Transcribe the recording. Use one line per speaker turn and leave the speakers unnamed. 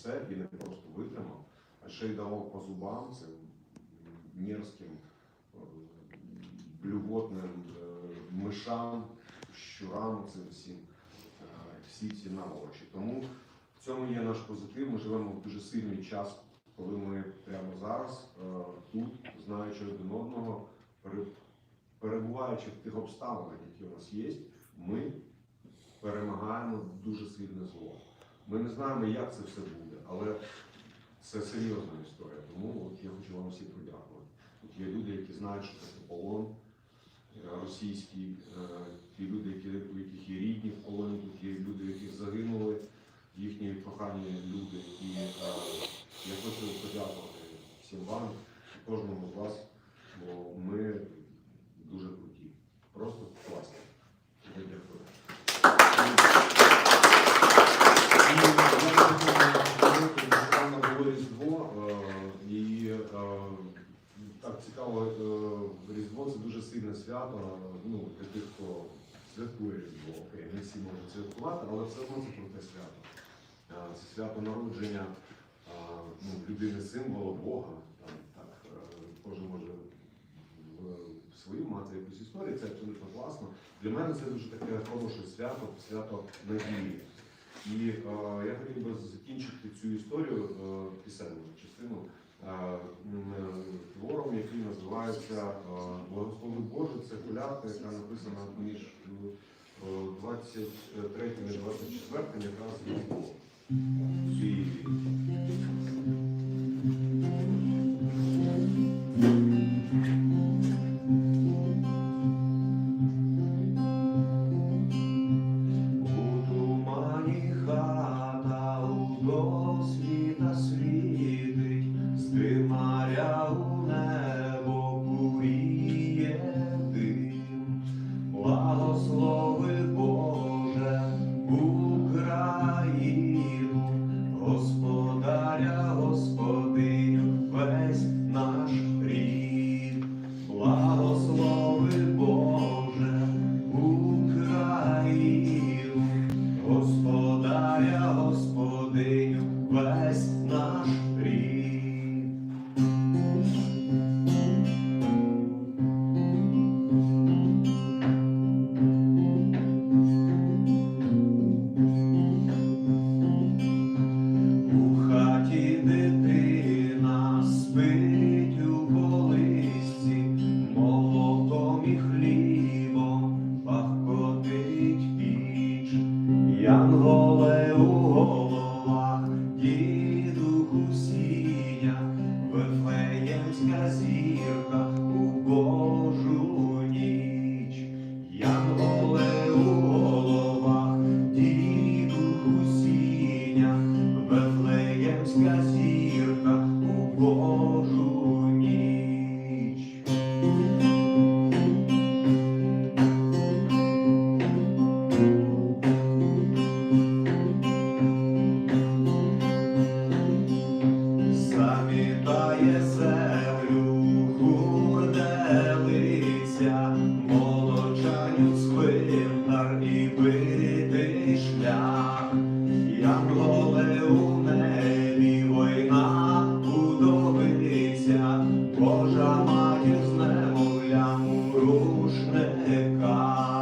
все і не просто витримав, а ще й давав по зубам цим мерзким, е, блювотним е, мишам, щурам, цим всім, е, всі ці наволочі. Тому в цьому є наш позитив. Ми живемо в дуже сильний час, коли ми прямо зараз е, тут, знаючи один одного, перебуваючи в тих обставинах, які у нас є, ми перемагаємо дуже сильне зло. Ми не знаємо, як це все буде, але це серйозна історія. Тому от я хочу вам всім подякувати. Тут є люди, які знають, що це полон е, російський, е, ті люди, які, у яких є рідні в полоні, тут є люди, які загинули, їхні кохані люди. І е, я хочу подякувати всім вам, кожному з вас, бо ми дуже круті. Просто класні. Я Дякую. Нещодавно було Різдво, е, і е, так цікаво, е, Різдво це дуже сильне свято. Ну, для тих, хто святкує Різдво, окей, не всі можуть святкувати, але все одно це круте свято. Це свято народження ну, людини символу Бога. Там, так, е, кожен може свою мати якусь історію, це абсолютно класно. Для мене це дуже таке хороше свято, свято надії. І е, я хотів би закінчити цю історію е, м, е, твором, який називається е, Благослови Боже. Це колядка, яка написана між е, 23 і 24 якраз Різдво. І У тумані хата у досвіта світить, з real. Цвинтар і битий шлях. Янголе у небі, війна удобиться, Божа матір з немовлям у рушниках.